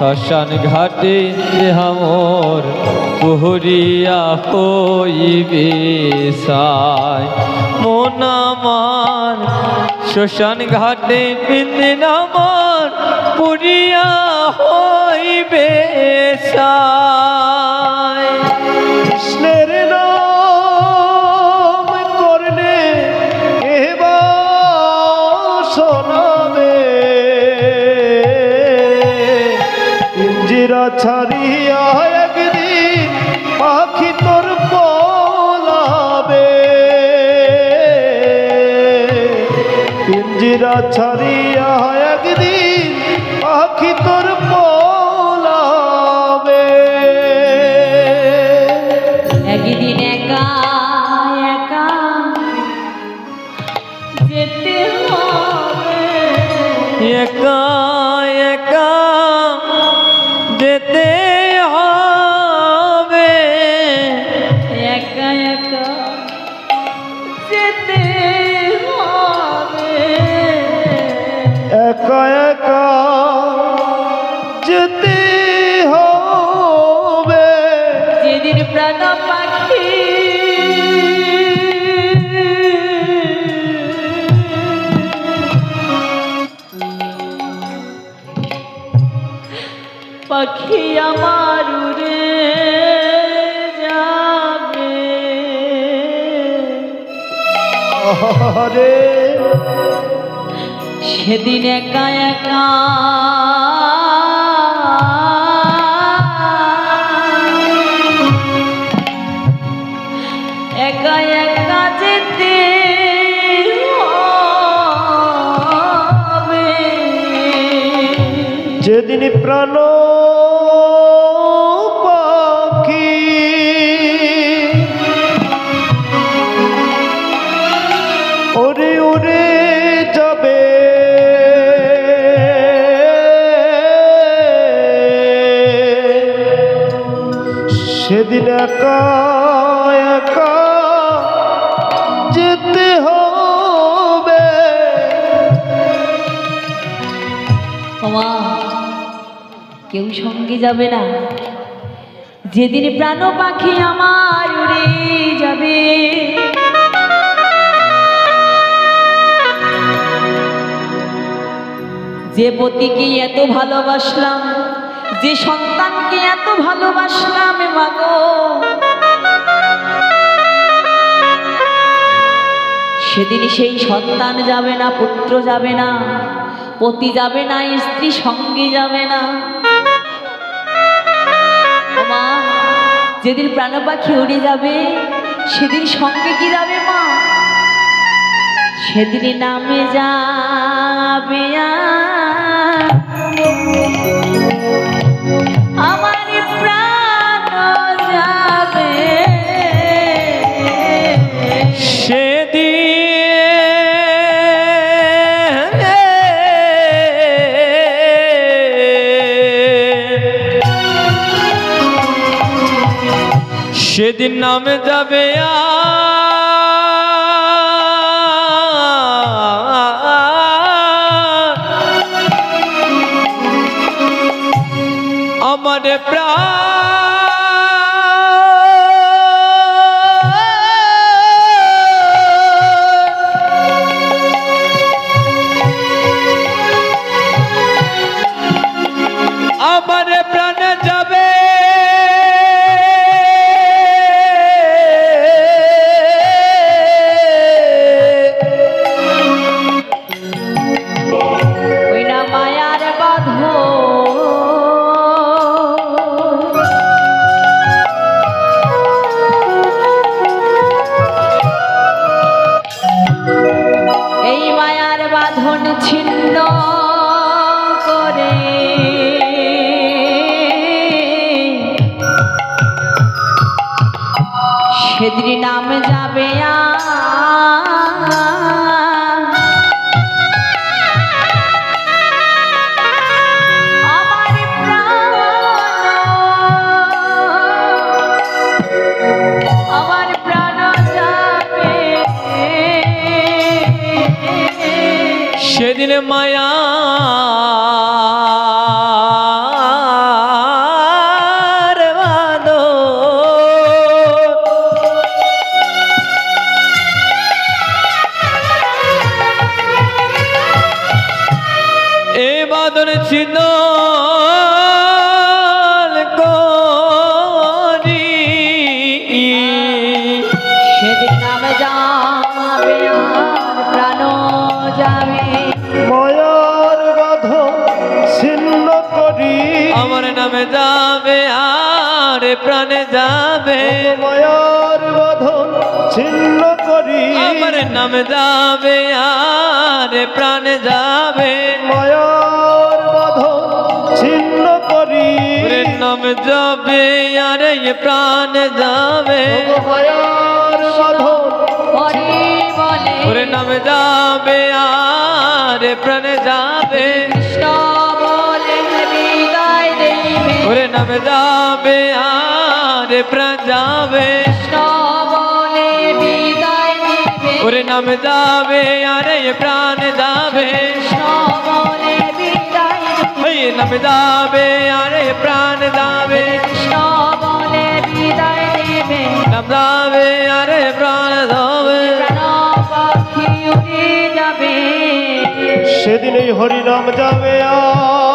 শ্মশান ঘাটে দেহামর পুহরিয়া হইবে সাই। মন আমার শ্মশান ঘাটে পিন্দিন আমার পুরিয়া হইবে সাই। কৃষ্ণের নাম করলে এবার শোনাবে ইঞ্জিরা ছাড়িয়া একদিন পাখি তোর পলাবে পিঞ্জিরা ছাড়িয়া একদিন পাখি তোর পলাবে একদিন একা একা যেতে হবে। একা পাখি আমার উড়ে যাবে। সেদিন একা একা একা একা যেতে যেদিন প্রাণ সেদিন যেতে হবে। কেউ সঙ্গে যাবে না। যেদিন প্রাণ পাখি আমার উড়ে যাবে। যে পতিকে এত ভালোবাসলাম যে সন্তানকে এত ভালোবাসলাম মাগো সেদিন সেই সন্তান যাবে না, পুত্র যাবে না, পতি যাবে না, স্ত্রী সঙ্গে যাবে না। মা, যেদিন প্রাণ পাখি উড়ে যাবে, সেদিন সঙ্গে কি যাবে মা? সেদিন নামে যাবে সেদিন নামে যাবে আমার প্রাণ সেদিন নাম যাবে সেদিন মায়া এ বাদন ছিল নাম যাবে আর প্রাণ যাবে। মায়ার বাধ ছিন্ন করি। আমার নামে যাবে আর প্রাণে যাবে। ওরে নাম যাবে আর এ প্রাণ যাবে মায়ার বাধ হরি বলে ওরে নাম যাবে আর প্রাণে যাবে কৃষ্ণ বলে বিদায় দেবে ওরে নাম যাবে আর প্রাণ যাবে কৃষ্ণ বলে বিদায় দেবে ওরে নাম যাবে আর এ প্রাণ যাবে নাম যাবে আরে প্রাণ দাবে কৃষ্ণ বলে বিদায় নেবে। নাম যাবে আরে প্রাণ যাবে। সেদিন এই হরিনাম যাবে আর